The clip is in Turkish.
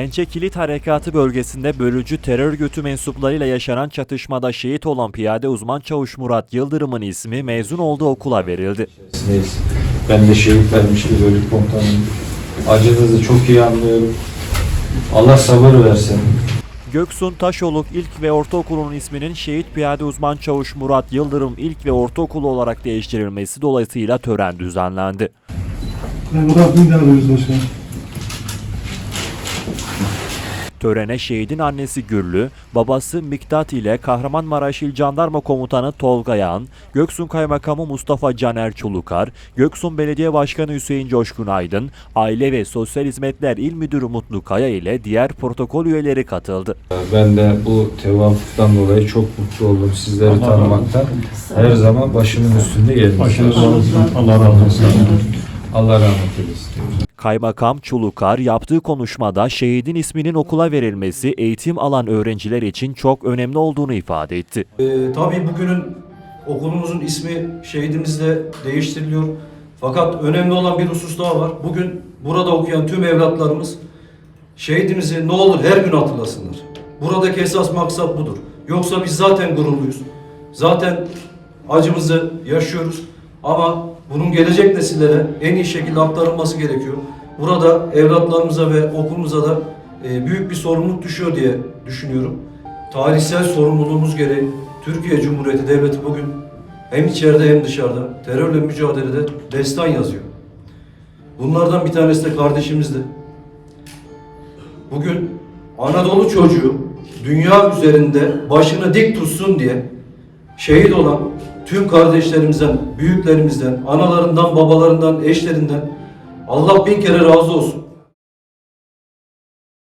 Pençe Kilit Harekatı bölgesinde bölücü terör örgütü mensuplarıyla yaşanan çatışmada şehit olan piyade uzman çavuş Murat Yıldırım'ın ismi mezun olduğu okula verildi. Ben de şehit vermiş bir bölük komutanıyım. Acınızı çok iyi anlıyorum. Allah sabır versin. Göksun Taşoluk İlk ve Ortaokulu'nun isminin Şehit Piyade Uzman Çavuş Murat Yıldırım İlk ve Ortaokulu olarak değiştirilmesi dolayısıyla tören düzenlendi. Murat Bey'i de alıyoruz başkanım. Törene şehidin annesi Gürlü, babası Miktat ile Kahramanmaraş İl Jandarma Komutanı Tolga Yağan, Göksun Kaymakamı Mustafa Caner Çulukar, Göksun Belediye Başkanı Hüseyin Coşkun Aydın, Aile ve Sosyal Hizmetler İl Müdürü Mutlu Kaya ile diğer protokol üyeleri katıldı. Ben de bu tevafuktan dolayı çok mutlu oldum sizleri tanımaktan. Her zaman başımın üstünde yeriniz Başınız. Allah razı olsun. Allah rahmet eylesin. Kaymakam Çulukar yaptığı konuşmada şehidin isminin okula verilmesi eğitim alan öğrenciler için çok önemli olduğunu ifade etti. Ee, tabii bugünün okulumuzun ismi şehidimizle değiştiriliyor. Fakat önemli olan bir husus daha var. Bugün burada okuyan tüm evlatlarımız şehidimizi ne olur her gün hatırlasınlar. Buradaki esas maksat budur. Yoksa biz zaten gururluyuz. Zaten acımızı yaşıyoruz. Ama bunun gelecek nesillere en iyi şekilde aktarılması gerekiyor. Burada evlatlarımıza ve okulumuza da e, büyük bir sorumluluk düşüyor diye düşünüyorum. Tarihsel sorumluluğumuz gereği Türkiye Cumhuriyeti Devleti bugün hem içeride hem dışarıda terörle mücadelede destan yazıyor. Bunlardan bir tanesi de kardeşimizdi. Bugün Anadolu çocuğu dünya üzerinde başını dik tutsun diye şehit olan tüm kardeşlerimizden, büyüklerimizden, analarından, babalarından, eşlerinden Allah bin kere razı olsun.